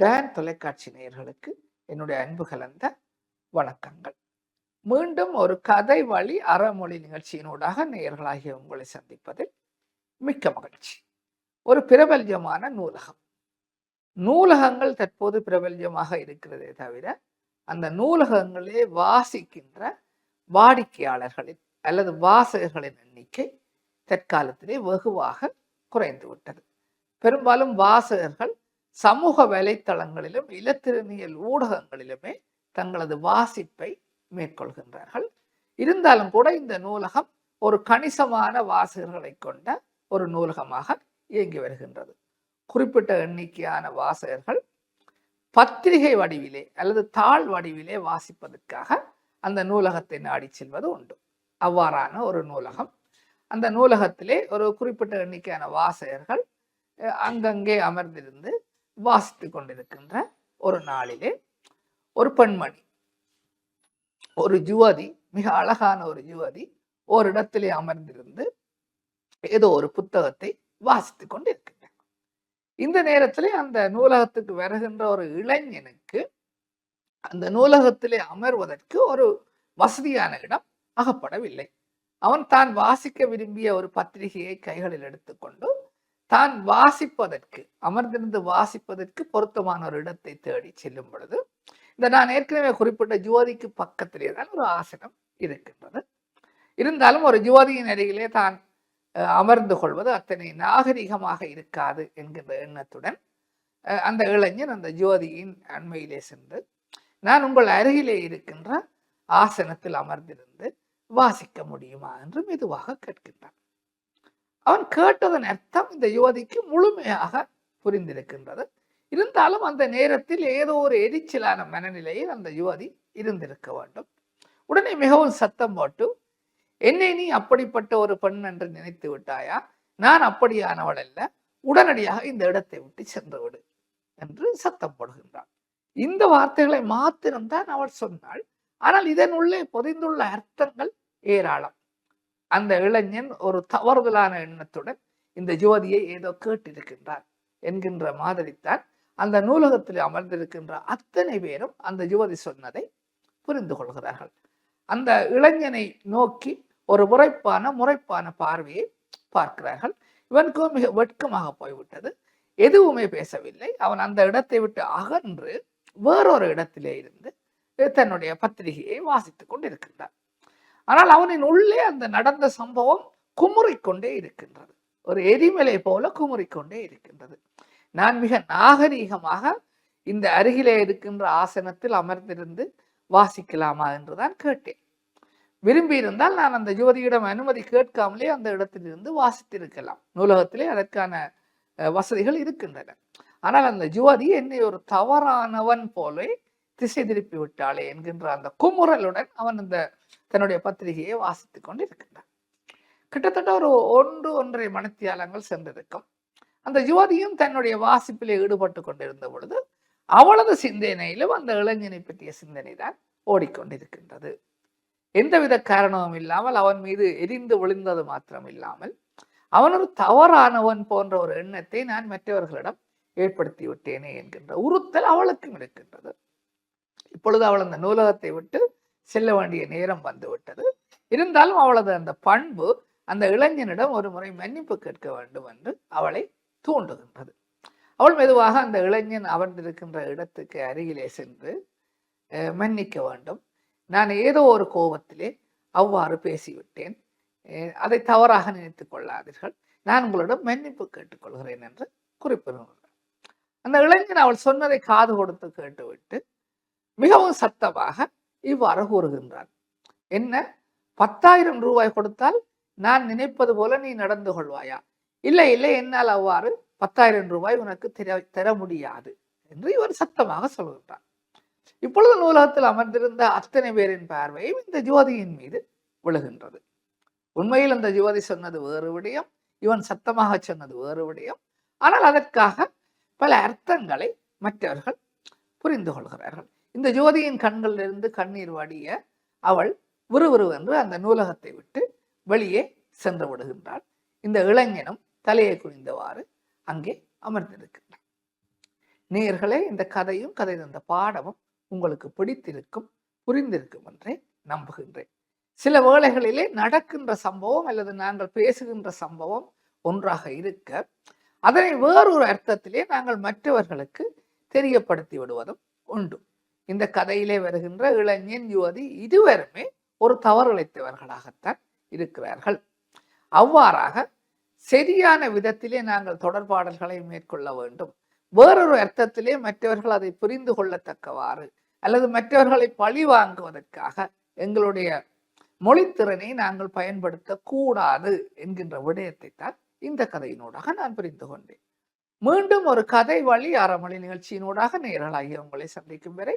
Tan தொலைக்காட்சி நேயர்களுக்கு என்னுடைய அன்பு கலந்த வணக்கங்கள். மீண்டும் ஒரு கதை வழி அறமொழி நிகழ்ச்சியினூடாக நேயர்களாகிய உங்களை சந்திப்பதில் மிக்க மகிழ்ச்சி. ஒரு பிரபல்யமான நூலகம். நூலகங்கள் தற்போது பிரபல்யமாக இருக்கிறதே தவிர அந்த நூலகங்களே வாசிக்கின்ற வாடிக்கையாளர்களின் அல்லது வாசகர்களின் எண்ணிக்கை தற்காலத்திலே வெகுவாக குறைந்து விட்டது பெரும்பாலும் வாசகர்கள் சமூக வலைத்தளங்களிலும் இலத்திரனியல் ஊடகங்களிலுமே தங்களது வாசிப்பை மேற்கொள்கின்றார்கள். இருந்தாலும் கூட இந்த நூலகம் ஒரு கணிசமான வாசகர்களை கொண்ட ஒரு நூலகமாக இயங்கி வருகின்றது. குறிப்பிட்ட எண்ணிக்கையான வாசகர்கள் பத்திரிகை வடிவிலே அல்லது தாள் வடிவிலே வாசிப்பதற்காக அந்த நூலகத்தை நாடி செல்வது உண்டு. அவ்வாறான ஒரு நூலகம். அந்த நூலகத்திலே ஒரு குறிப்பிட்ட எண்ணிக்கையான வாசகர்கள் அங்கங்கே அமர்ந்திருந்து வாசித்து கொண்டிருக்கின்ற ஒரு நாளிலே ஒரு பெண்மணி ஒரு யுவதி மிக அழகான ஒரு யுவதி ஒரு இடத்திலே அமர்ந்திருந்து ஏதோ ஒரு புத்தகத்தை வாசித்து கொண்டிருக்கின்றார் இந்த நேரத்திலே அந்த நூலகத்துக்கு வருகின்ற ஒரு இளைஞனுக்கு அந்த நூலகத்திலே அமர்வதற்கு ஒரு வசதியான இடம் அகப்படவில்லை. அவன் தான் வாசிக்க விரும்பிய ஒரு பத்திரிகையை கைகளில் எடுத்துக்கொண்டு தான் வாசிப்பதற்கு அமர்ந்திருந்து வாசிப்பதற்கு பொருத்தமான ஒரு இடத்தை தேடி செல்லும் பொழுது இந்த நான் ஏற்கனவே குறிப்பிட்ட ஜோதிக்கு பக்கத்திலே தான் ஒரு ஆசனம் இருக்கின்றது. இருந்தாலும் ஒரு ஜோதியின் அருகிலே தான் அமர்ந்து கொள்வது அத்தனை நாகரிகமாக இருக்காது என்கின்ற எண்ணத்துடன் அந்த இளைஞன் அந்த ஜோதியின் அண்மையிலே சென்று நான் உங்கள் அருகிலே இருக்கின்ற ஆசனத்தில் அமர்ந்திருந்து வாசிக்க முடியுமா? என்று மெதுவாக கேட்கின்றான். அவன் கேட்டதன் அர்த்தம் இந்த யுவதிக்கு முழுமையாக புரிந்திருக்கின்றது. இருந்தாலும் அந்த நேரத்தில் ஏதோ ஒரு எரிச்சலான மனநிலையில் அந்த யுவதி இருந்திருக்க வேண்டும். உடனே மிகவும் சத்தம் போட்டு என்னை நீ அப்படிப்பட்ட ஒரு பெண் என்று நினைத்து விட்டாயா? நான் அப்படியானவள் அல்ல. உடனடியாக இந்த இடத்தை விட்டு சென்று விடு என்று சத்தம் போடுகின்றான். இந்த வார்த்தைகளை மாத்திரம்தான் அவள் சொன்னாள். ஆனால் இதன் உள்ளே பொதிந்துள்ள அர்த்தங்கள் ஏராளம். அந்த இளைஞன் ஒரு தவறுதலான எண்ணத்துடன் இந்த ஜோதியை ஏதோ கேட்டிருக்கின்றார் என்கின்ற மாதிரித்தான் அந்த நூலகத்தில் அமர்ந்திருக்கின்ற அத்தனை பேரும் அந்த யுவதி சொன்னதை புரிந்து கொள்கிறார்கள். அந்த இளைஞனை நோக்கி ஒரு முறைப்பான முறைப்பான பார்வையை பார்க்கிறார்கள். இவனுக்கு மிக வெட்கமாக போய்விட்டது. எதுவுமே பேசவில்லை. அவன் அந்த இடத்தை விட்டு அகன்று வேறொரு இடத்திலே இருந்து தன்னுடைய பத்திரிகையை வாசித்துக் கொண்டிருக்கின்றான். ஆனால் அவனின் உள்ளே அந்த நடந்த சம்பவம் குமுறிக்கொண்டே இருக்கின்றது. ஒரு எரிமலை போல குமுறிக்கொண்டே இருக்கின்றது. நான் மிக நாகரீகமாக இந்த அருகிலே இருக்கின்ற ஆசனத்தில் அமர்ந்திருந்து வாசிக்கலாமா என்றுதான் கேட்டேன். விரும்பியிருந்தால் நான் அந்த யுவதியிடம் அனுமதி கேட்காமலே அந்த இடத்திலிருந்து வாசித்திருக்கலாம். நூலகத்திலே அதற்கான வசதிகள் இருக்கின்றன. ஆனால் அந்த யுவதி என்னை ஒரு தவறானவன் போலே திசை திருப்பி விட்டாளே என்கின்ற அந்த குமுறலுடன் அவன் அந்த தன்னுடைய பத்திரிகையை வாசித்துக் கொண்டு இருக்கின்றார் கிட்டத்தட்ட ஒரு ஒன்று ஒன்றரை மணித்தியாலங்கள் சென்றிருக்கும். அந்த யுவதியும் தன்னுடைய வாசிப்பிலே ஈடுபட்டு கொண்டிருந்த பொழுது அவளது சிந்தனையிலும் அந்த இளைஞனை பற்றிய சிந்தனை தான் ஓடிக்கொண்டிருக்கின்றது. எந்தவித காரணமும் இல்லாமல் அவன் மீது எரிந்து விழுந்தது மாத்திரம் இல்லாமல் அவன் ஒரு தவறானவன் போன்ற ஒரு எண்ணத்தை நான் மற்றவர்களிடம் ஏற்படுத்தி விட்டேனே என்கின்ற உறுத்தல் அவளுக்கும் இருக்கின்றது. இப்பொழுது அவள் அந்த நூலகத்தை விட்டு செல்ல வேண்டிய நேரம் வந்துவிட்டது இருந்தாலும் அவளது அந்த பண்பு அந்த இளைஞனிடம் ஒரு முறை மன்னிப்பு கேட்க வேண்டும் என்று அவளை தூண்டுகின்றது. அவள் மெதுவாக அந்த இளைஞன் அமர்ந்திருக்கின்ற இடத்துக்கு அருகிலே சென்று அஹ், மன்னிக்க வேண்டும். நான் ஏதோ ஒரு கோபத்திலே அவ்வாறு பேசிவிட்டேன். அதை தவறாக நினைத்துக் கொள்ளாதீர்கள். நான் உங்களிடம் மன்னிப்பு கேட்டுக்கொள்கிறேன் என்று குறிப்பிடுகிறார் அந்த இளைஞன் அவள் சொன்னதை காது கொடுத்து கேட்டுவிட்டு மிகவும் சத்தமாக இவ்வாறு கூறுகின்றான். என்ன? பத்தாயிரம் ரூபாய் கொடுத்தால் நான் நினைப்பது போல நீ நடந்து கொள்வாயா? இல்லை இல்லை என்னால் அவ்வாறு பத்தாயிரம் ரூபாய் உனக்கு தர தர முடியாது என்று இவர் சத்தமாக சொல்கின்றார் இப்பொழுது நூலகத்தில் அமர்ந்திருந்த அத்தனை பேரின் பார்வையும் இந்த ஜோதியின் மீது விழுகின்றது. உண்மையில் அந்த ஜோதி சொன்னது வேறு விடயம் இவன் சத்தமாக சொன்னது வேறு விடயம். ஆனால் அதற்காக பல அர்த்தங்களை மற்றவர்கள் புரிந்து கொள்கிறார்கள். இந்த ஜோதியின் கண்களிலிருந்து கண்ணீர் வடிய அவள் விறுவிறுவென்று அந்த நூலகத்தை விட்டு வெளியே சென்று விடுகின்றாள். இந்த இளைஞனும் தலையை குனிந்தவாறு அங்கே அமர்ந்திருக்கின்றான். நேர்களே இந்த கதையும் கதை தந்த பாடமும் உங்களுக்கு பிடித்திருக்கும் புரிந்திருக்கும் என்றே நம்புகின்றேன். சில வேளைகளிலே நடக்கின்ற சம்பவம் அல்லது நாங்கள் பேசுகின்ற சம்பவம் ஒன்றாக இருக்க அதனை வேறொரு அர்த்தத்திலே நாங்கள் மற்றவர்களுக்கு தெரியப்படுத்தி விடுவதும் உண்டு. இந்த கதையிலே வருகின்ற இளைஞன் யுவதி இருவருமே ஒரு தவறிழைத்தவர்களாகத்தான் இருக்கிறார்கள். அவ்வாறாக சரியான விதத்திலே நாங்கள் தொடர்பாடல்களை மேற்கொள்ள வேண்டும். வேறொரு அர்த்தத்திலே மற்றவர்கள் அதை புரிந்து கொள்ளத்தக்கவாறு அல்லது மற்றவர்களை பழி வாங்குவதற்காக எங்களுடைய மொழித்திறனை நாங்கள் பயன்படுத்தக்கூடாது என்கின்ற விடயத்தை தான் இந்த கதையினூடாக நான் புரிந்து கொண்டேன். மீண்டும் ஒரு கதை வழி அறமொழி நிகழ்ச்சியினூடாக நேரலாகி உங்களை சந்திக்கும் வரை